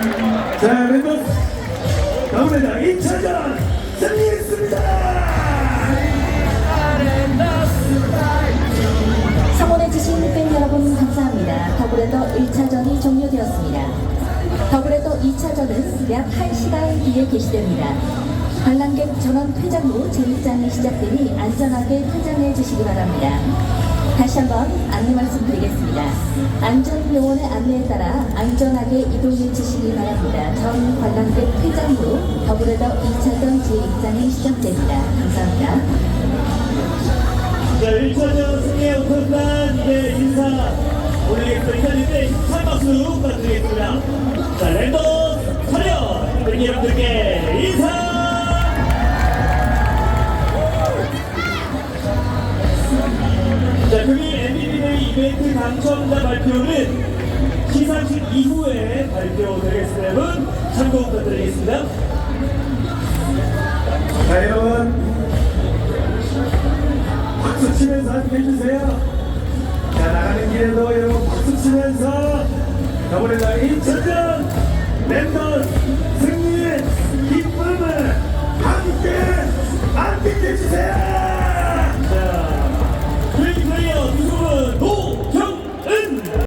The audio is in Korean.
자, 멤버 더블레다 2차전 승리했습니다. 성원해주신 팬 여러분 감사합니다. 더블헤더 1차전이 종료되었습니다. 더블헤더 2차전은 약 1시간 뒤에 개시됩니다. 관람객 전원 퇴장 후 제1장이 시작되니 안전하게 퇴장해 주시기 바랍니다. 다시 한번 안내 말씀드리겠습니다. 안전병원의 안내에 따라 안전하게 이동해 주시기 바랍니다. 전 관람객 퇴장 후 더블헤더 2차전 제1장이 시작됩니다. 감사합니다. 자, 1차전 승리의 우선단 이제 인사 올리겠습니다. 때 힘찬 박수 부탁드리겠습니다. 자, 랜더 차렷! 여러분들께 인사! 이벤트 당첨자 발표는 시상식 이후에 발표되겠습니다. 여러분, 참고 부탁드리겠습니다. 자, 여러분 박수 치면서 함께 해주세요. 자, 나가는 길에도 여러분 박수 치면서 더블레다 2차전 멤버